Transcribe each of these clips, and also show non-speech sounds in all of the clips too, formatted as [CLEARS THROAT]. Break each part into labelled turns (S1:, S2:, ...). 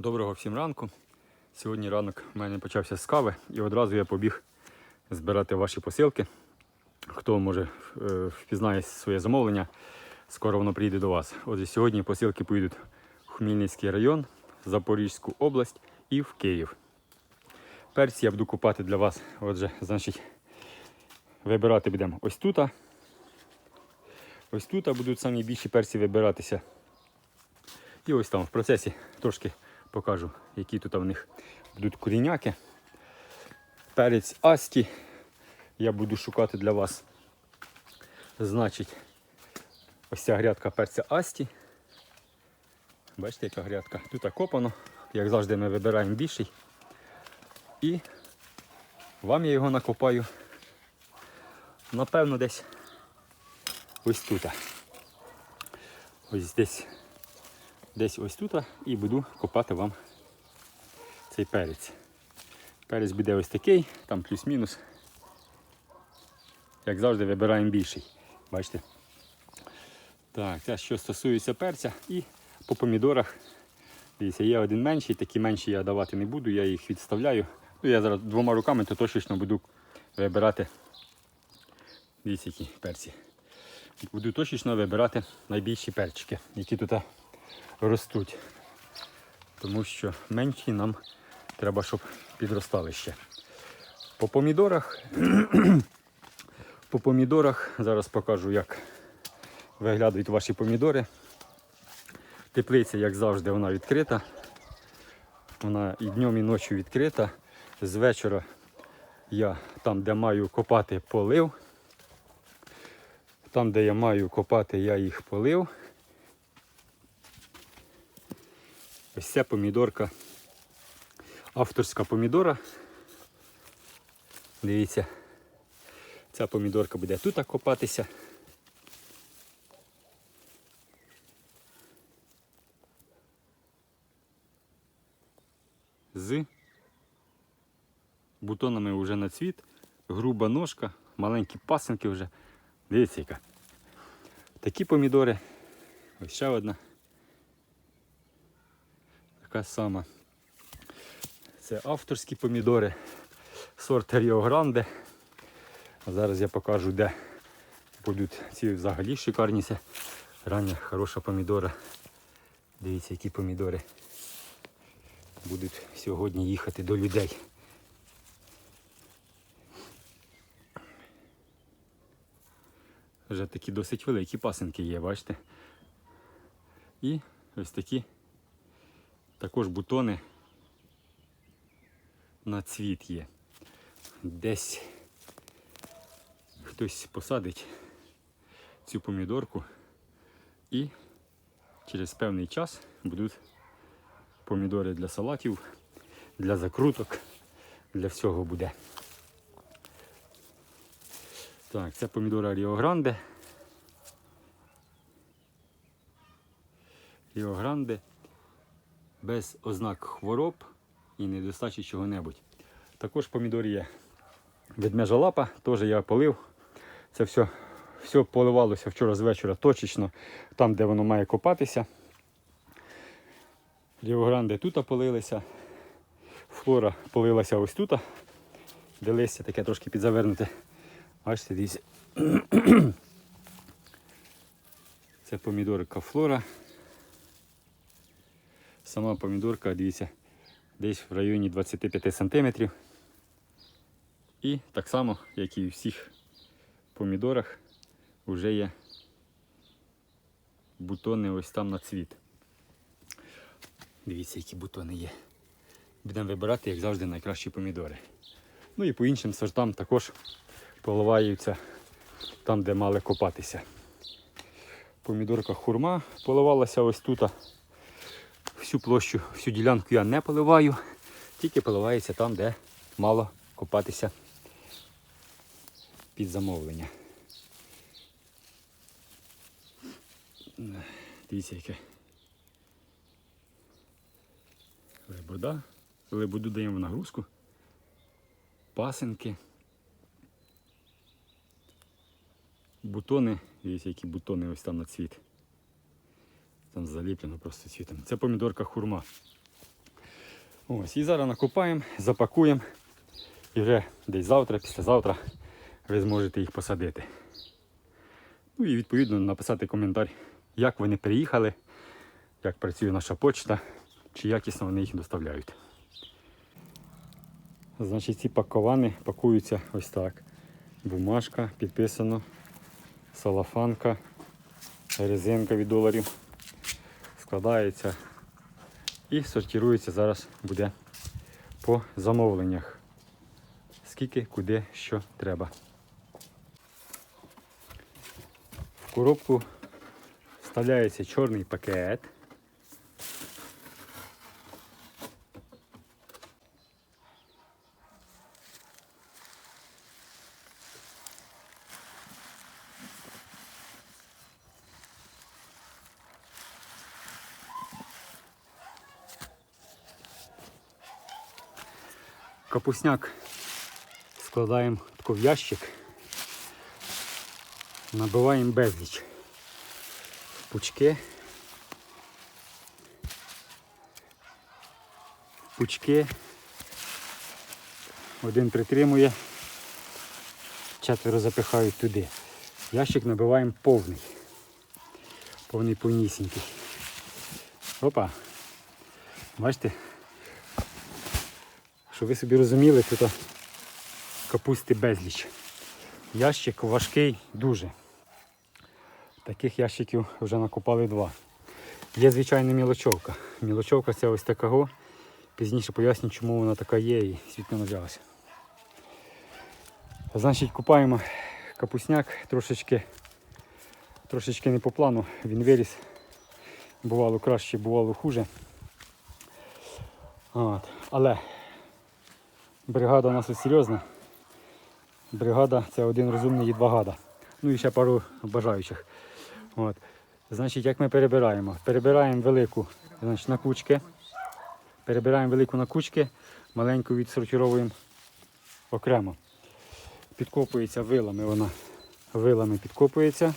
S1: Доброго всім ранку. Сьогодні ранок в мене почався з кави і одразу я побіг збирати ваші посилки. Хто може е, впізнає своє замовлення, скоро воно приїде до вас. Отже, сьогодні посилки поїдуть в Хмельницький район, Запорізьку область і в Київ. Перці я буду купати для вас. Отже, значить, вибирати будемо ось тут. Ось тут будуть самі більші перці вибиратися. І ось там в процесі трошки покажу, які тут в них будуть коріняки. Перець Асті я буду шукати для вас. Значить, ось ця грядка перця Асті. Бачите, яка грядка? Тут окопано. Як завжди, ми вибираємо більший. І вам я його накопаю. Напевно, десь ось тут. Ось десь десь ось тут і буду копати вам цей перець. Перець буде ось такий, там плюс-мінус. Як завжди, вибираємо більший. Бачите? Так, це що стосується перця і по помідорах. Дивіться, є один менший, такі менші я давати не буду, я їх відставляю. Ну, я зараз двома руками то точно буду вибирати. Дивіться, які перці. Буду точечно вибирати найбільші перчики, які тут ростуть. Тому що менші нам треба, щоб підростали ще. По помідорах, [CLEARS THROAT] по помідорах зараз покажу, як виглядають ваші помідори. Теплиця, як завжди, вона відкрита. Вона і днем, і ночі відкрита. З вечора я там, де маю копати, полив. Там, де я маю копати, я їх полив. Ось ця помідорка. Авторська помідора. Дивіться, ця помідорка буде тут копатися. З бутонами вже на цвіт, груба ножка, маленькі пасинки вже. Дивіться яка. Такі помідори. Ось ще одна. Така сама. Це авторські помідори. Сорт Ріо Гранде. Зараз я покажу, де будуть ці взагалі шикарні. Це рання хороша помідора. Дивіться, які помідори будуть сьогодні їхати до людей. Вже такі досить великі пасинки є, бачите? І ось такі також бутони на цвіт є. Десь хтось посадить цю помідорку і через певний час будуть помідори для салатів, для закруток, для всього буде. Так, це помідора Ріо Гранде. Без ознак хвороб і недостачі чого-небудь. Також помідор є ведмежа лапа, теж я полив. Це все, все поливалося вчора з вечора точечно, там, де воно має копатися. Ріо Гранде тут полилися. Флора полилася ось тут, де листя таке трошки підзавернуте. Бачите, дивіться. [CLEARS THROAT] Це помідорка флора. Сама помідорка, дивіться, десь в районі 25 см. І так само, як і у всіх помідорах, вже є бутони ось там на цвіт. Дивіться, які бутони є. Будемо вибирати, як завжди, найкращі помідори. Ну і по іншим сортам також поливаються там, де мали копатися. Помідорка хурма поливалася ось тут. Всю площу, всю ділянку я не поливаю, тільки поливається там, де мало копатися під замовлення. Дивіться, яке. Лебода. Лебоду даємо в нагрузку. Пасинки. Бутони, дивіться, які бутони ось там на цвіт. Там заліплено просто цвітом. Це помідорка хурма. Ось, і зараз накопаємо, запакуємо. І вже десь завтра, післязавтра ви зможете їх посадити. Ну і відповідно написати коментар, як вони приїхали, як працює наша почта, чи якісно вони їх доставляють. Значить, ці паковани пакуються ось так. Бумажка, підписано, салафанка, резинка від доларів. Складається і сортирується зараз буде по замовленнях. Скільки, куди, що треба. В коробку вставляється чорний пакет. Капусняк складаємо в ящик, набиваємо безліч. Пучки. Пучки. Один притримує, четверо запихають туди. Ящик набиваємо повний. Повний повнісінький. Опа. Бачите? Щоб ви собі розуміли, тут капусти безліч. Ящик важкий дуже. Таких ящиків вже накопали два. Є звичайна мілочовка. Мілочовка це ось така. го. Пізніше поясню, чому вона така є і світло нажалася. Значить, купаємо капусняк трошечки, трошечки не по плану. Він виріс. Бувало краще, бувало хуже. От. Але бригада у нас ось серйозна. Бригада це один розумний і два гада. Ну і ще пару бажаючих. От. Значить, як ми перебираємо? Перебираємо велику значить, на кучки. Перебираємо велику на кучки, маленьку відсортировуємо окремо. Підкопується вилами вона. Вилами підкопується.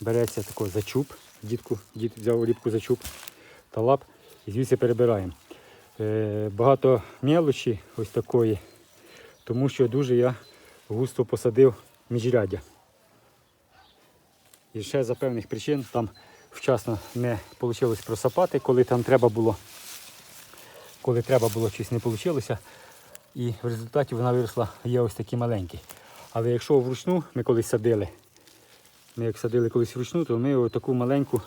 S1: Береться такий зачуп. Дітку, дід взяв оліпку зачуп та лап і звідси перебираємо. Е, багато мелочі ось такої, тому що дуже я густо посадив міжряддя. І ще за певних причин там вчасно не вийшло просапати, коли там треба було, коли треба було щось не вийшло. І в результаті вона виросла, є ось такі маленькі. Але якщо вручну ми колись садили, ми як садили колись вручну, то ми таку маленьку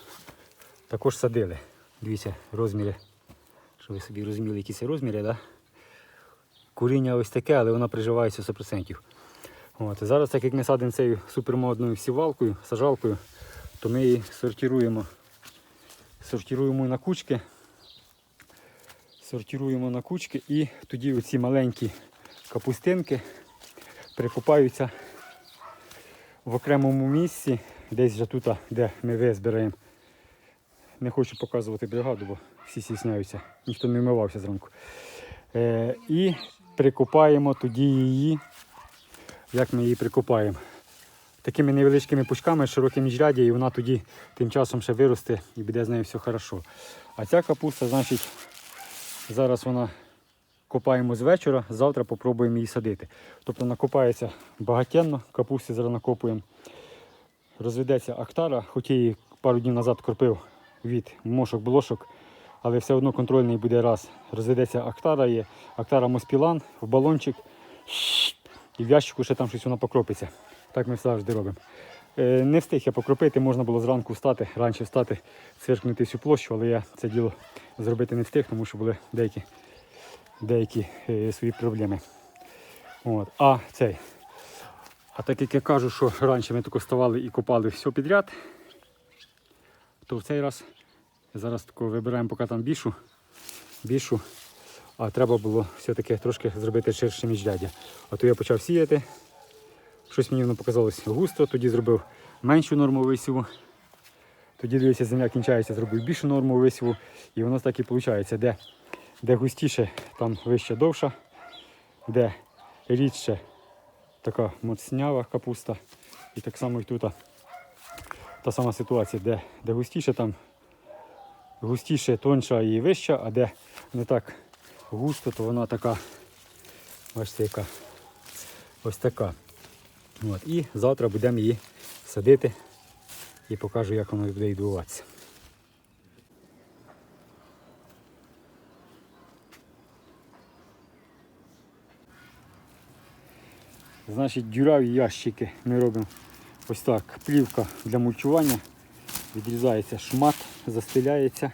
S1: також садили. Дивіться, розміри. Щоб ви собі розуміли, які це розміри, да? Куріння ось таке, але вона приживається 100%. От. Зараз, так як ми садимо цією супермодною сівалкою, сажалкою, то ми її сортируємо. Сортируємо на кучки. Сортируємо на кучки і тоді оці маленькі капустинки прикопаються в окремому місці, десь вже тут, де ми визбираємо. Не хочу показувати бригаду, бо всі стісняються, ніхто не вмивався зранку. Е, і прикопаємо тоді її як ми її прикопаємо. Такими невеличкими пучками, широким міжряддя, і вона тоді тим часом ще виросте і буде з нею все хорошо. А ця капуста, значить, зараз вона копаємо з вечора, завтра попробуємо її садити. Тобто накопається багатенно, капусти зараз накопуємо. Розведеться актара, хоч її пару днів назад кропив від мошок-блошок, але все одно контрольний буде раз. Розведеться актара, є актара моспілан в балончик. І в ящику ще там щось воно покропиться. Так ми завжди робимо. Е, Не встиг я покропити, можна було зранку встати, раніше встати, цвіркнути всю площу, але я це діло зробити не встиг, тому що були деякі, деякі е, свої проблеми. От. А цей. А так як я кажу, що раніше ми тако вставали і копали все підряд, то в цей раз зараз тако вибираємо поки там більшу, більшу а треба було все-таки трошки зробити ширше міжряддя. А то я почав сіяти. Щось мені воно показалось густо, тоді зробив меншу норму висіву. Тоді дивився, земля кінчається, зробив більшу норму висіву. І воно так і виходить, де, де густіше, там вище довша, де рідше така моцнява капуста. І так само і тут та сама ситуація, де, де густіше, там густіше, тонша і вища, а де не так густо, то вона така, бачите, яка ось така. От. І завтра будемо її садити і покажу, як воно буде відбуватися. Значить, дюраві ящики ми робимо ось так. Плівка для мульчування. Відрізається шмат, застеляється.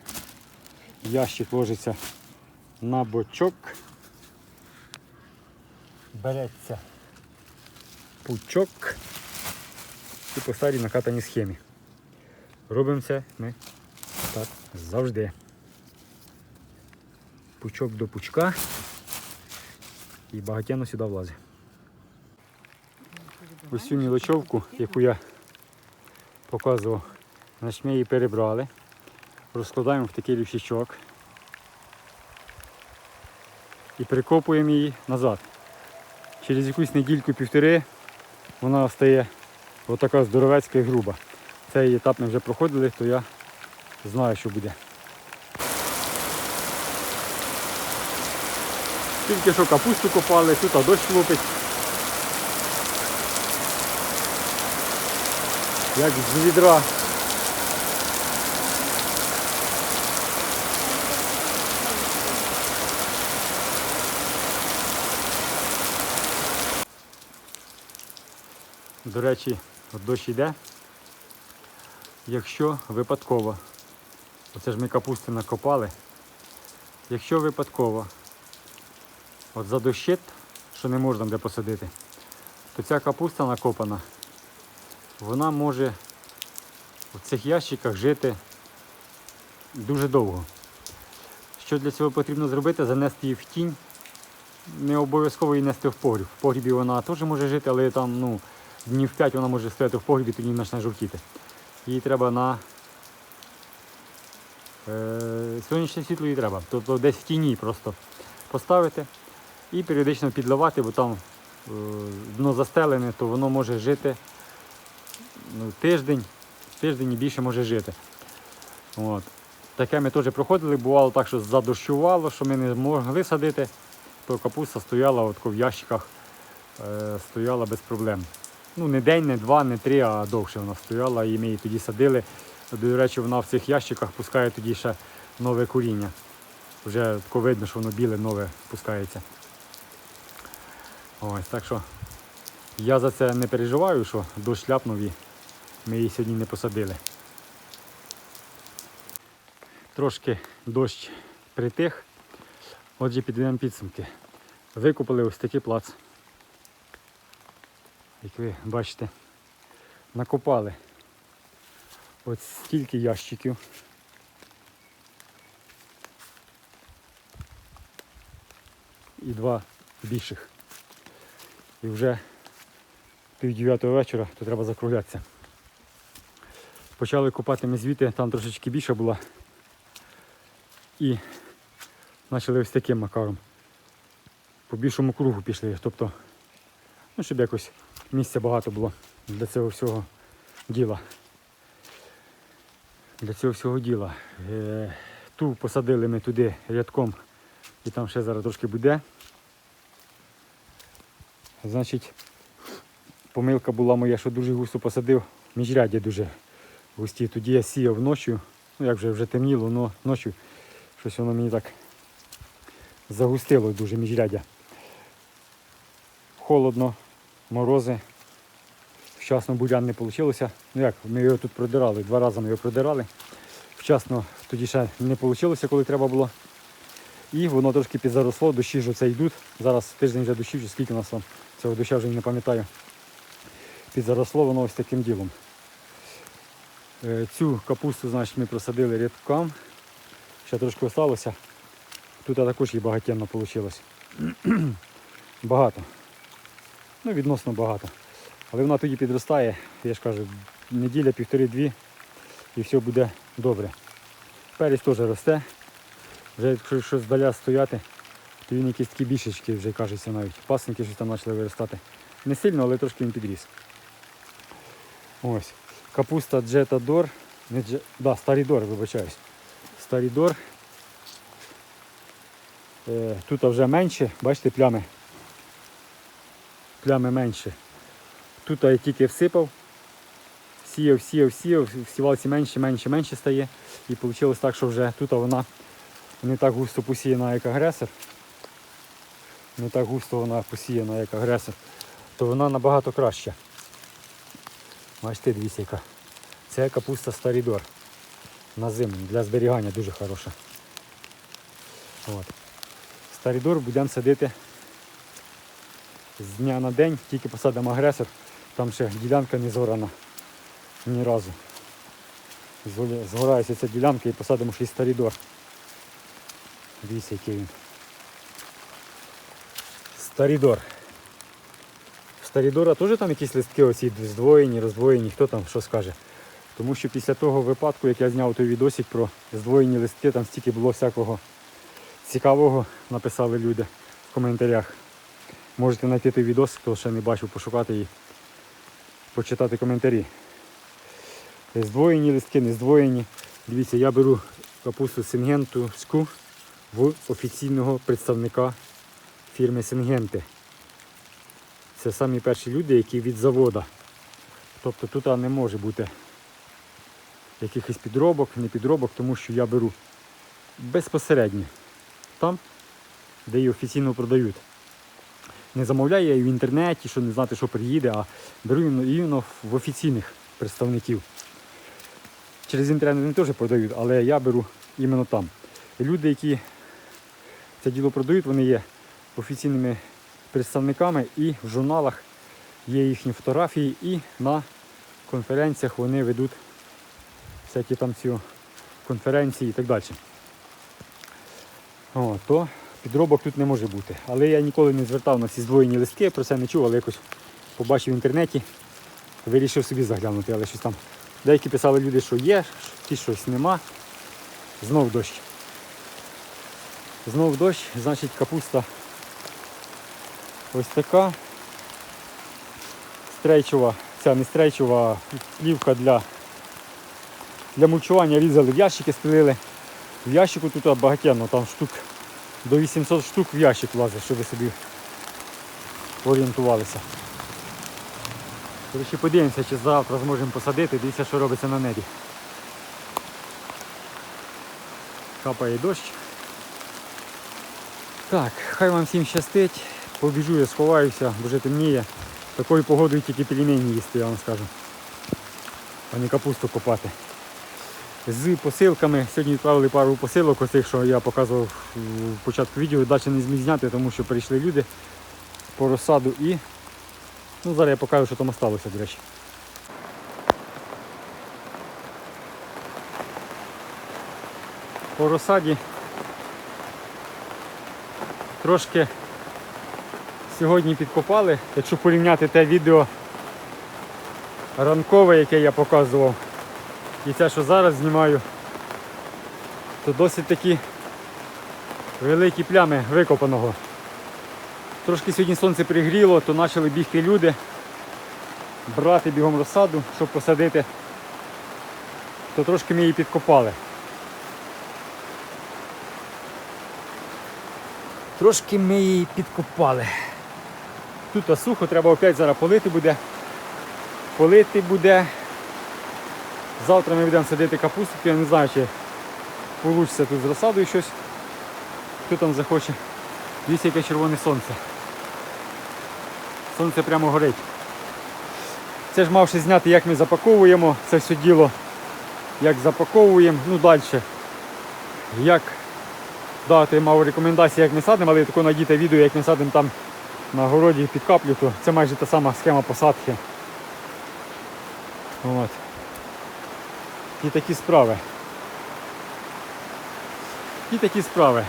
S1: Ящик ложиться на бочок. Береться пучок і по старій накатаній схемі. Робимо це ми так завжди. Пучок до пучка і багатенно сюди влазить. Ось цю мілочовку, яку я показував, значить ми її перебрали, розкладаємо в такий лівщичок і перекопуємо її назад. Через якусь недільку-півтори вона стає отака здоровецька і груба. Цей етап ми вже проходили, то я знаю, що буде. Тільки що капусту копали, тут а дощ лупить. Як з відра. До речі, дощ йде. Якщо випадково, оце ж ми капусти накопали, якщо випадково от задощить, що не можна де посадити, то ця капуста накопана, вона може в цих ящиках жити дуже довго. Що для цього потрібно зробити? Занести її в тінь. Не обов'язково її нести в погріб. В погрібі вона теж може жити, але там ну, днів 5 вона може стояти в погрібі, тоді почне жовтіти. Її треба на е, сонячне світло її треба. Тобто десь в тіні просто поставити і періодично підливати, бо там е, дно застелене, то воно може жити ну, тиждень, тиждень і більше може жити. От. Таке ми теж проходили, бувало так, що задощувало, що ми не могли садити, то капуста стояла от в ящиках, е, стояла без проблем. Ну, не день, не два, не три, а довше вона стояла і ми її тоді садили. До речі, вона в цих ящиках пускає тоді ще нове коріння. Вже тако видно, що воно біле, нове пускається. Ось, так що я за це не переживаю, що дощ ляпнув і ми її сьогодні не посадили. Трошки дощ притих. Отже, підведемо підсумки. Викопали ось такий плац. Як ви бачите, накопали ось стільки ящиків. І два більших. І вже пів дев'ятого вечора, то треба закруглятися. Почали копати ми звідти, там трошечки більше була. І почали ось таким макаром. По більшому кругу пішли. Тобто, ну, щоб якось місця багато було для цього всього діла. Для цього всього діла. Е, ту посадили ми туди рядком і там ще зараз трошки буде. Значить, помилка була моя, що дуже густо посадив, міжряддя дуже густі. Тоді я сіяв ночі, ну як вже вже темніло, але ночі щось воно мені так загустило дуже міжряддя. Холодно, морози. Вчасно бурян не вийшло. Ну як, ми його тут продирали, два рази ми його продирали. Вчасно тоді ще не вийшло, коли треба було. І воно трошки підзаросло, дощі ж оце йдуть. Зараз тиждень вже дощів, чи скільки у нас там цього доща вже не пам'ятаю. Підзаросло воно ось таким ділом. Е, Цю капусту значить, ми просадили рядком. Ще трошки залишилося. Тут також її багатенно вийшло. [CLEARS THROAT] багато. Ну, відносно багато. Але вона тоді підростає, я ж кажу, неділя, півтори-дві і все буде добре. Перець теж росте. Вже якщо щось здаля стояти, то він якісь такі більшечки вже кажеться навіть. Пасники щось там почали виростати. Не сильно, але трошки він підріс. Ось. Капуста Джетадор. Не дже... да, Старідор, вибачаюсь. Старідор. Е, Тут вже менше, бачите, плями. Плями менше. Тут я тільки всипав, сіяв, сіяв, сіяв, в сівалці менше, менше, менше стає. І вийшло так, що вже тут вона не так густо посіяна, як агресор. Не так густо вона посіяна, як агресор, то вона набагато краща. Бачите, дивіться яка. Це капуста Старідор. На зиму. Для зберігання дуже хороша. От. Старідор будемо садити з дня на день, тільки посадимо агресор. Там ще ділянка не зорана ні разу. Згорається ця ділянка і посадимо ще й старідор. Дивіться, який він. Старідор. Старідора теж там якісь листки оці здвоєні, роздвоєні, хто там що скаже. Тому що після того випадку, як я зняв той відосик про здвоєні листки, там стільки було всякого цікавого, написали люди в коментарях. Можете знайти той відос, хто ще не бачив, пошукати і почитати коментарі. Здвоєні листки, не здвоєні. Дивіться, я беру капусту сингентовську в офіційного представника фірми Сингенти. Це самі перші люди, які від завода. Тобто тут не може бути якихось підробок, не підробок, тому що я беру безпосередньо там, де її офіційно продають. Не замовляю я її в інтернеті, що не знати, що приїде, а беру іменно в офіційних представників. Через інтернет вони теж продають, але я беру іменно там. І люди, які це діло продають, вони є офіційними представниками і в журналах є їхні фотографії, і на конференціях вони ведуть всякі там ці конференції і так далі. О, то підробок тут не може бути. Але я ніколи не звертав на ці здвоєні листки, про це не чув, але якось побачив в інтернеті, вирішив собі заглянути, але щось там. Деякі писали люди, що є, ті щось нема. Знов дощ. Знов дощ, значить капуста ось така. Стрейчова, ця не стрейчова, плівка для, для мульчування різали в ящики, спилили. В ящику тут багатенно, там штук до 800 штук в ящик влазить, щоб ви собі орієнтувалися. Коротше, подивимося, чи завтра зможемо посадити, дивіться, що робиться на небі. Капає дощ. Так, хай вам всім щастить. Побіжу, я сховаюся, бо вже темніє. Такою погодою тільки пельмені їсти, я вам скажу. А не капусту копати. З посилками. Сьогодні відправили пару посилок, оцих, що я показував у початку відео. Далі не зміг зняти, тому що прийшли люди по розсаду і ну, зараз я покажу, що там залишилося, до речі. По розсаді трошки сьогодні підкопали. Якщо порівняти те відео ранкове, яке я показував, і те, що зараз знімаю, то досить такі великі плями викопаного. Трошки сьогодні сонце пригріло, то почали бігти люди, брати бігом розсаду, щоб посадити, то трошки ми її підкопали. Трошки ми її підкопали. Тут сухо, треба опять зараз полити буде. Полити буде. Завтра ми будемо садити капусту, я не знаю, чи вийде тут з розсадою щось. Хто там захоче. Дивіться, яке червоне сонце. Сонце прямо горить. Це ж мав ще зняти, як ми запаковуємо це все діло. Як запаковуємо, ну далі. Як дати мав рекомендації, як ми садимо, але тако надійте відео, як ми садимо там на городі під каплю, то це майже та сама схема посадки. От. І такі справи. І такі справи.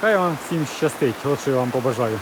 S1: Хай вам всім щастить, от що я вам побажаю.